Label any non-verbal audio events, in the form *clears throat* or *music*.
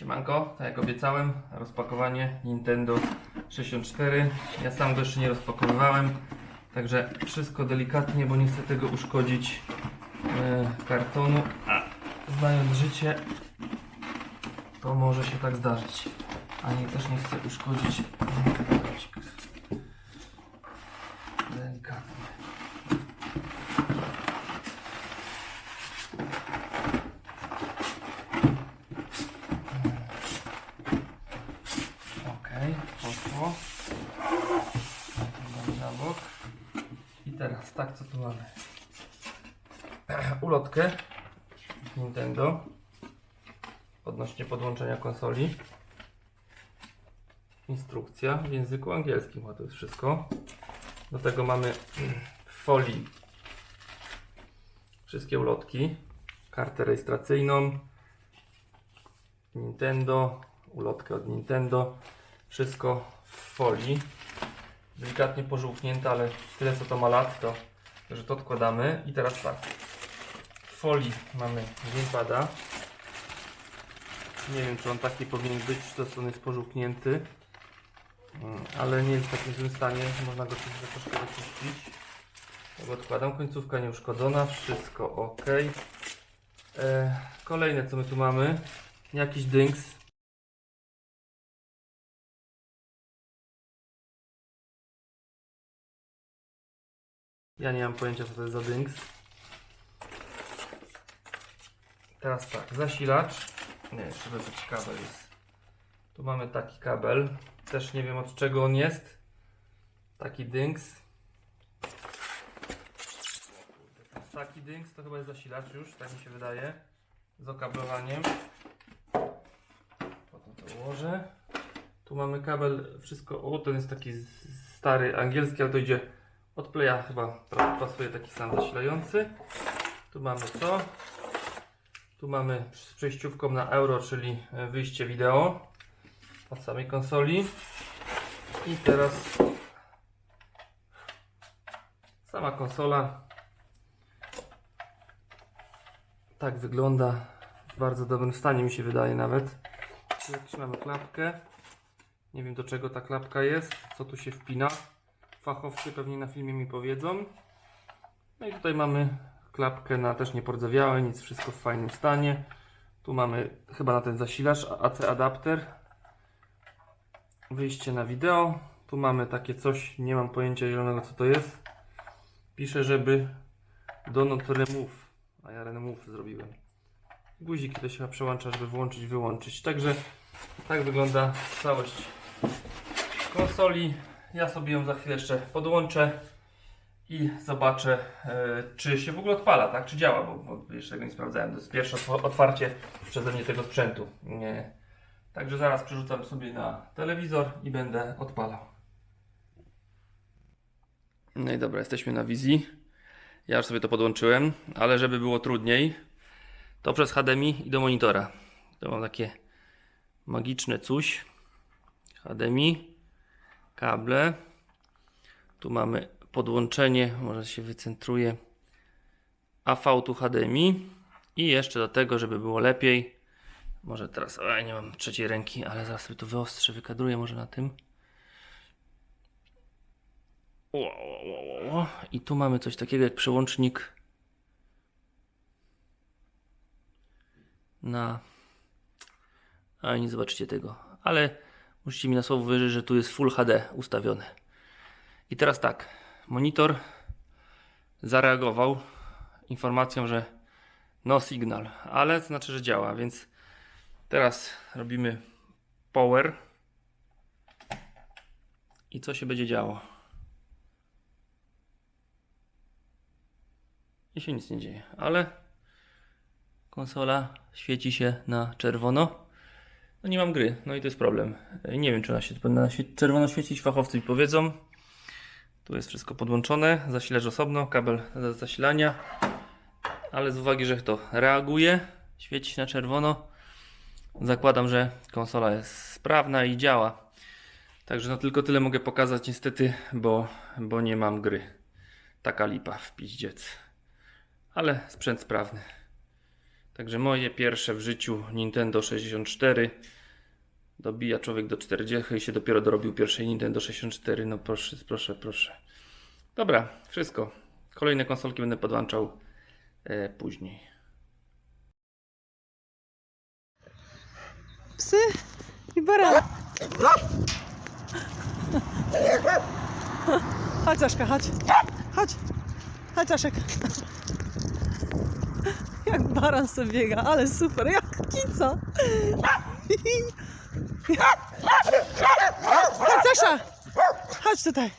Siemanko, tak jak obiecałem, rozpakowanie Nintendo 64. Ja sam go jeszcze nie rozpakowywałem, także wszystko delikatnie, bo nie chcę tego uszkodzić e, kartonu. A znając życie, to może się tak zdarzyć. A nie też nie chcę uszkodzić. Teraz, tak, co tu mamy? *clears throat* Ulotkę Nintendo odnośnie podłączenia konsoli. Instrukcja w języku angielskim, a to jest wszystko. Do tego mamy w *clears throat* folii wszystkie ulotki, kartę rejestracyjną, Nintendo, ulotkę od Nintendo, wszystko w folii. Delikatnie pożółknięte, ale tyle co to ma lat, to że to odkładamy. I teraz tak, w folii mamy gamepada. Nie wiem, czy on taki powinien być, czy to on jest pożółknięty. Mm, Ale nie jest w takim złym stanie, można go troszkę wyczyścić. Odkładam, końcówka nieuszkodzona, wszystko ok. E, kolejne co my tu mamy, jakiś dynks. Ja nie mam pojęcia co to jest za dynks. Teraz tak, zasilacz. Nie, jeszcze jakiś kabel jest. Tu mamy taki kabel. Też nie wiem od czego on jest. Taki dynks. Taki dynks to chyba jest zasilacz już, tak mi się wydaje. Z okablowaniem. Potem to ułożę. Tu mamy kabel, wszystko. O, ten jest taki stary angielski, ale to idzie od playa chyba pasuje taki sam zasilający. Tu mamy to. Tu mamy z przejściówką na euro, czyli e, wyjście wideo od samej konsoli. I teraz sama konsola. Tak wygląda. W bardzo dobrym stanie mi się wydaje nawet. Tu jakąś mamy klapkę. Nie wiem do czego ta klapka jest, co tu się wpina. Fachowcy pewnie na filmie mi powiedzą. No i tutaj mamy klapkę na też niepordzewiałe, nic, wszystko w fajnym stanie. Tu mamy chyba na ten zasilacz AC adapter. Wyjście na wideo. Tu mamy takie coś, nie mam pojęcia zielonego co to jest. Pisze, żeby do not remove, a ja remove zrobiłem. Guziki to się przełącza, żeby włączyć, wyłączyć. Także tak wygląda całość konsoli. Ja sobie ją za chwilę jeszcze podłączę i zobaczę, e, czy się w ogóle odpala, tak? Czy działa, bo, bo jeszcze tego nie sprawdzałem. To jest pierwsze otw- otwarcie przeze mnie tego sprzętu. Nie. Także zaraz przerzucam sobie na telewizor i będę odpalał. No i dobra, jesteśmy na wizji. Ja już sobie to podłączyłem, ale żeby było trudniej, to przez HDMI i do monitora. To mam takie magiczne coś. HDMI, kable. Tu mamy podłączenie, może się wycentruje. AV tu HDMI i jeszcze do tego, żeby było lepiej. Może teraz, a nie mam trzeciej ręki, ale zaraz sobie to wyostrzę, wykadruję może na tym. I tu mamy coś takiego jak przełącznik na. A nie zobaczycie tego, ale musicie mi na słowo wierzyć, że tu jest Full HD ustawione. I teraz tak, monitor zareagował informacją, że no signal, ale to znaczy, że działa, więc teraz robimy power i co się będzie działo? I się nic nie dzieje, ale konsola świeci się na czerwono. No nie mam gry, no i to jest problem. Nie wiem, czy ona się powinna czerwono świecić, fachowcy mi powiedzą. Tu jest wszystko podłączone, zasilacz osobno, kabel do zasilania. Ale z uwagi, że to reaguje, świeci na czerwono, zakładam, że konsola jest sprawna i działa. Także no tylko tyle mogę pokazać niestety, bo, bo nie mam gry. Taka lipa w piździec. Ale sprzęt sprawny. Także moje pierwsze w życiu Nintendo 64 Dobija człowiek do 40 i się dopiero dorobił pierwszej Nintendo 64. No proszę, proszę, proszę. Dobra, wszystko. Kolejne konsolki będę podłączał e, później. Psy i baran. Chodź Aszka, chodź. Chodź. Chodź. Jak baran sobie biega, ale super, jak kica. Chodź Asza. Chodź tutaj.